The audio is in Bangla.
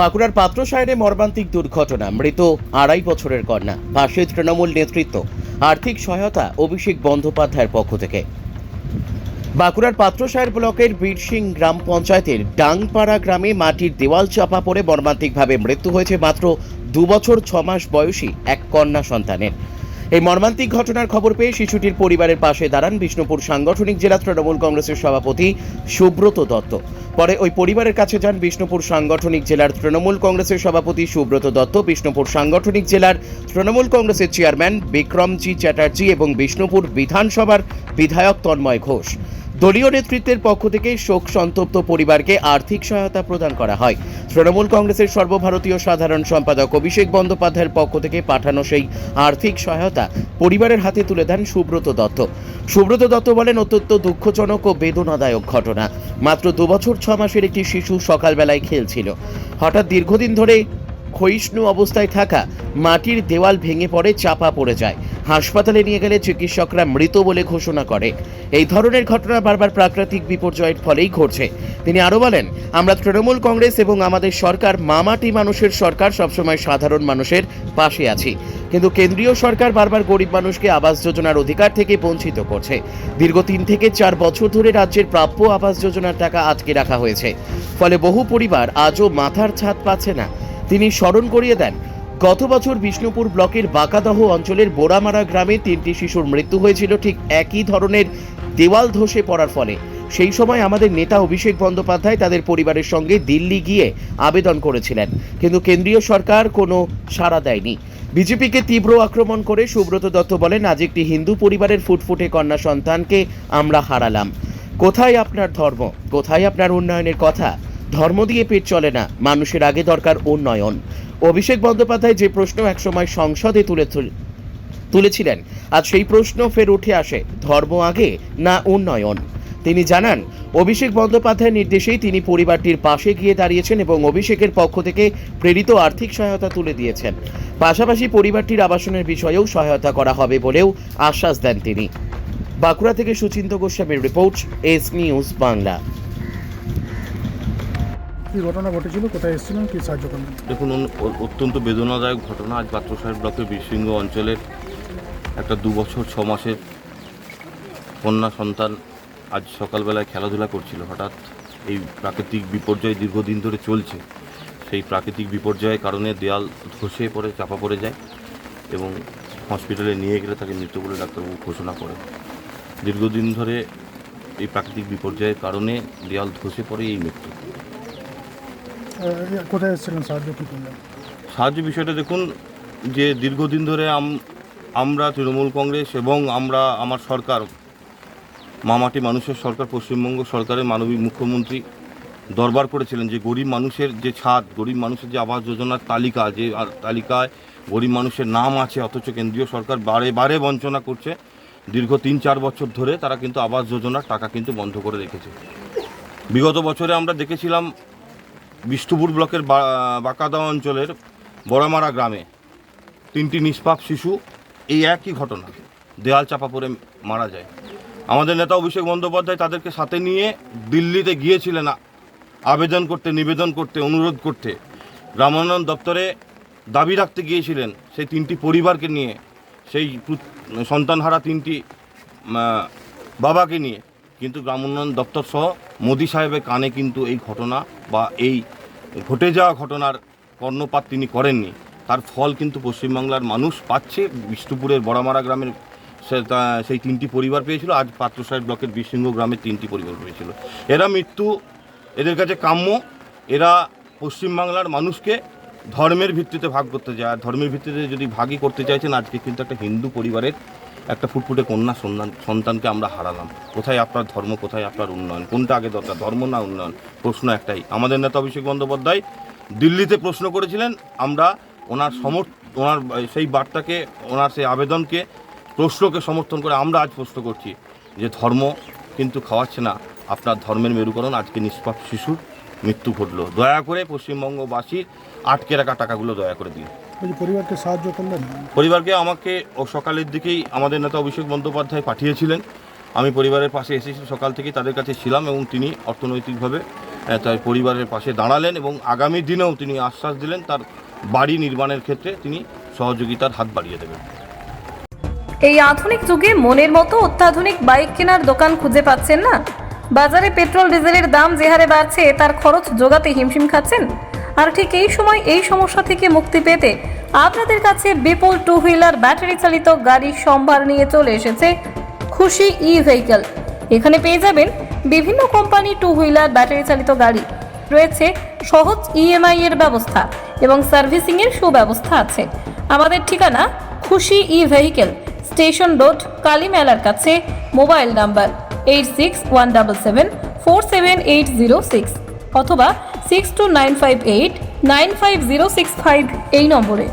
বাঁকুড়ার পাত্র সায়নে মর্মান্তিক দুর্ঘটনা, মৃত আড়াই বছরের কন্যা পাশে তৃণমূল নেতৃত্ব, আর্থিক সহায়তা, অভিষেক বন্দ্যোপাধ্যায়ের পক্ষ থেকে। বাঁকুড়ার পাত্রসায়ের ব্লকের বীরসিং গ্রাম পঞ্চায়েতের ডাংপাড়া গ্রামে মাটির দেওয়াল চাপা পড়ে মর্মান্তিকভাবে মৃত্যু হয়েছে মাত্র দু বছর ছ মাস বয়সী এক কন্যা সন্তানের। এই মর্মান্তিক ঘটনার খবর পেয়ে শিশুটির পরিবারের পাশে দাঁড়ান বিষ্ণুপুর সাংগঠনিক জেলা তৃণমূল কংগ্রেসের সভাপতি সুব্রত দত্ত। পরে ওই পরিবারের কাছে যান বিষ্ণুপুর সাংগঠনিক জেলার তৃণমূল কংগ্রেসের সভাপতি সুব্রত দত্ত, বিষ্ণুপুর সাংগঠনিক জেলার তৃণমূল কংগ্রেসের চেয়ারম্যান বিক্রমজি চ্যাটার্জি এবং বিষ্ণুপুর বিধানসভার বিধায়ক তন্ময় ঘোষ। দলীয় নেতৃত্বের পক্ষ থেকে শোক সন্তপ্ত পরিবারকে আর্থিক সহায়তা প্রদান করা হয়। তৃণমূল কংগ্রেসের সর্বভারতীয় সাধারণ সম্পাদক অভিষেক বন্দ্যোপাধ্যায়ের পক্ষ থেকে পাঠানো সেই আর্থিক সহায়তা পরিবারের হাতে তুলে দেন সুব্রত দত্ত। সুব্রত দত্ত বলেন, অত্যন্ত দুঃখজনক ও বেদনাদায়ক ঘটনা। মাত্র দুবছর ছ মাসের একটি শিশু সকালবেলায় খেলছিল। হঠাৎ দীর্ঘদিন ধরে ক্ষয়িষ্ণু অবস্থায় থাকা, মাটির দেওয়াল ভেঙে পড়ে, চাপা পড়ে যায়। হাসপাতালে নিয়ে গেলে চিকিৎসকরা মৃত বলে ঘোষণা করে। এই ধরনের ঘটনা বারবার প্রাকৃতিক বিপর্যয়ের ফলেই ঘটছে। তিনি আরও বলেন, আমরা তৃণমূল কংগ্রেস এবং আমাদের সরকার মামাটি মানুষের সরকার, সবসময় সাধারণ মানুষের পাশে আছি। কিন্তু কেন্দ্রীয় সরকার বারবার গরিব মানুষকে আবাস যোজনার অধিকার থেকে বঞ্চিত করছে। দীর্ঘ তিন থেকে চার বছর ধরে রাজ্যের প্রাপ্য আবাস যোজনার টাকা আটকে রাখা হয়েছে। ফলে বহু পরিবার আজও মাথার ছাদ পাচ্ছে না। তিনি স্মরণ করিয়ে দেন। গত বছর বিষ্ণুপুর ব্লকের বাঁকাদহ অঞ্চলের বোরামারা গ্রামে তিনটি শিশুর মৃত্যু হয়েছিল ঠিক একই ধরনের দেওয়াল ধসে পড়ার ফলে। সেই সময় আমাদের নেতা অভিষেক বন্দ্যোপাধ্যায় তাদের পরিবারের সঙ্গে দিল্লি গিয়ে আবেদন করেছিলেন, কিন্তু কেন্দ্রীয় সরকার কোনো সাড়া দেয়নি। বিজেপিকে তীব্র আক্রমণ করে সুব্রত দত্ত বলেন, আজ একটি হিন্দু পরিবারের ফুটফুটে কন্যা সন্তানকে আমরা হারালাম। কোথায় আপনার ধর্ম? কোথায় আপনার উন্নয়নের কথা? ধর্ম দিয়ে পেট চলে না, মানুষের আগে দরকার উন্নয়ন। অভিষেক বন্দ্যোপাধ্যায় যে প্রশ্ন একসময় সংসদে তুলে তুলেছিলেন, আজ সেই প্রশ্ন ফের উঠে আসে, ধর্ম আগে না উন্নয়ন? তিনি জানান, অভিষেক বন্দ্যোপাধ্যায়ের নির্দেশেই তিনি পরিবারটির পাশে গিয়ে দাঁড়িয়েছেন এবং অভিষেকের পক্ষ থেকে প্রেরিত আর্থিক সহায়তা তুলে দিয়েছেন। পাশাপাশি পরিবারটির আবাসনের বিষয়েও সহায়তা করা হবে বলেও আশ্বাস দেন তিনি। বাঁকুড়া থেকে সুচিন্ত গোস্বামীর রিপোর্ট, এস নিউজ বাংলা। কি ঘটনা ঘটেছিল? কোথায় এসেছিলেন? কি সাহায্য করলেন? দেখুন অত্যন্ত বেদনাদায়ক ঘটনা। আজ পাত্রসাহেব ব্লকের বীরসিংহ অঞ্চলের একটা দু বছর, ছ মাসের কন্যা সন্তান আজ সকালবেলায় খেলাধুলা করছিল। হঠাৎ এই প্রাকৃতিক বিপর্যয় দীর্ঘদিন ধরে চলছে। সেই প্রাকৃতিক বিপর্যয়ের কারণে দেয়াল ধসে পড়ে, চাপা পড়ে যায় এবং হসপিটালে নিয়ে গেলে তাকে মৃত বলে ডাক্তারবাবু ঘোষণা করে দীর্ঘদিন ধরে এই প্রাকৃতিক বিপর্যয়ের কারণে দেয়াল ধসে পড়ে এই মৃত্যু। কোথায় এসেছিলেন সাহায্য কী করলেন? সাহায্য বিষয়টা দেখুন, যে দীর্ঘদিন ধরে আমরা তৃণমূল কংগ্রেস এবং আমরা, আমার সরকার, মামাটি মানুষের সরকার, পশ্চিমবঙ্গ সরকারের মানবিক মুখ্যমন্ত্রী দরবার করেছিলেন যে গরিব মানুষের যে ছাদ, গরিব মানুষের যে আবাস যোজনার তালিকা, যে তালিকায় গরিব মানুষের নাম আছে, অথচ কেন্দ্রীয় সরকার বারে বারে বঞ্চনা করছে। দীর্ঘ তিন চার বছর ধরে তারা কিন্তু আবাস যোজনার টাকা কিন্তু বন্ধ করে রেখেছে। বিগত বছরে আমরা দেখেছিলাম বিষ্ণুপুর ব্লকের বাঁকাদা অঞ্চলের বড়ামারা গ্রামে তিনটি নিষ্পাপ শিশু এই একই ঘটনা, দেয়াল চাপা পড়ে মারা যায়। আমাদের নেতা অভিষেক বন্দ্যোপাধ্যায় তাদেরকে সাথে নিয়ে দিল্লিতে গিয়েছিলেন আবেদন করতে, নিবেদন করতে, অনুরোধ করতে। গ্রামোন্নয়ন দপ্তরে দাবি রাখতে গিয়েছিলেন সেই তিনটি পরিবারকে নিয়ে, সেই সন্তানহারা তিনটি বাবাকে নিয়ে। কিন্তু গ্রাম উন্নয়ন দপ্তর সহ মোদী সাহেবের কানে কিন্তু এই ঘটনা বা এই ঘটে যাওয়া ঘটনার কর্ণপাত তিনি করেননি। তার ফল কিন্তু পশ্চিমবাংলার মানুষ পাচ্ছে। বিষ্ণুপুরের বড়ামারা গ্রামের সেই তিনটি পরিবার পেয়েছিল। আজ পাত্রসাহেব ব্লকের বিশৃঙ্গ গ্রামের তিনটি পরিবার পেয়েছিল। এরা মৃত্যু, এদের কাছে কাম্য। এরা পশ্চিমবাংলার মানুষকে ধর্মের ভিত্তিতে ভাগ করতে চায়। ধর্মের ভিত্তিতে যদি ভাগই করতে চাইছেন, আজকে কিন্তু একটা হিন্দু পরিবারের একটা ফুটফুটে কন্যা সন্তান, সন্তানকে আমরা হারালাম। কোথায় আপনার ধর্ম, কোথায় আপনার উন্নয়ন? কোনটা আগে দরকার? ধর্ম না উন্নয়ন? প্রশ্ন একটাই। আমাদের নেতা অভিষেক বন্দ্যোপাধ্যায় দিল্লিতে প্রশ্ন করেছিলেন, আমরা ওনার সমর্থ, ওনার সেই বার্তাকে, ওনার সেই আবেদনকে, প্রশ্নকে সমর্থন করে আমরা আজ প্রশ্ন করছি যে ধর্ম কিন্তু খাওয়াচ্ছে না। আপনার ধর্মের মেরুকরণ আজকে নিষ্পাপ শিশুর মৃত্যু ঘটলো। দয়া করে পশ্চিমবঙ্গবাসীর আটকে রাখা টাকাগুলো দয়া করে দিন। পরিবারকে সাহায্য করলেন? পরিবারকে আমাকে ও সকালের দিকেই আমাদের নেতা অভিষেক বন্দ্যোপাধ্যায় পাঠিয়েছিলেন। আমি পরিবারের পাশে এসেছি সকাল থেকেই তাদের কাছে ছিলাম এবং তিনি অর্থনৈতিকভাবে তার পরিবারের পাশে দাঁড়ালেন এবং আগামী দিনেও তিনি আশ্বাস দিলেন তার বাড়ি নির্মাণের ক্ষেত্রে তিনি সহযোগিতার হাত বাড়িয়ে দেবেন। এই আধুনিক যুগে মনের মতো অত্যাধুনিক বাইক কেনার দোকান খুঁজে পাচ্ছেন না? বাজারে পেট্রোল, ডিজেলের দাম যে হারে বাড়ছে, তার খরচ জোগাতে হিমশিম খাচ্ছেন? আর ঠিক এই সময় এই সমস্যা থেকে মুক্তি পেতে আপনাদের কাছে বিপুল টু হুইলার ব্যাটারি চালিত গাড়ির সম্ভার নিয়ে চলে এসেছে খুশি ই ভেহিকল এখানে পেয়ে যাবেন বিভিন্ন কোম্পানি টু হুইলার ব্যাটারি চালিত গাড়ি। রয়েছে সহজ ইএমআই এর ব্যবস্থা এবং সার্ভিসিং এর সুব্যবস্থা আছে। আমাদের ঠিকানা Khushi E vehicle station road Kali মেলার কাছে mobile number eight six one double seven four seven eight zero six অথবা six two nine five eight nine five zero six five এই নম্বরে।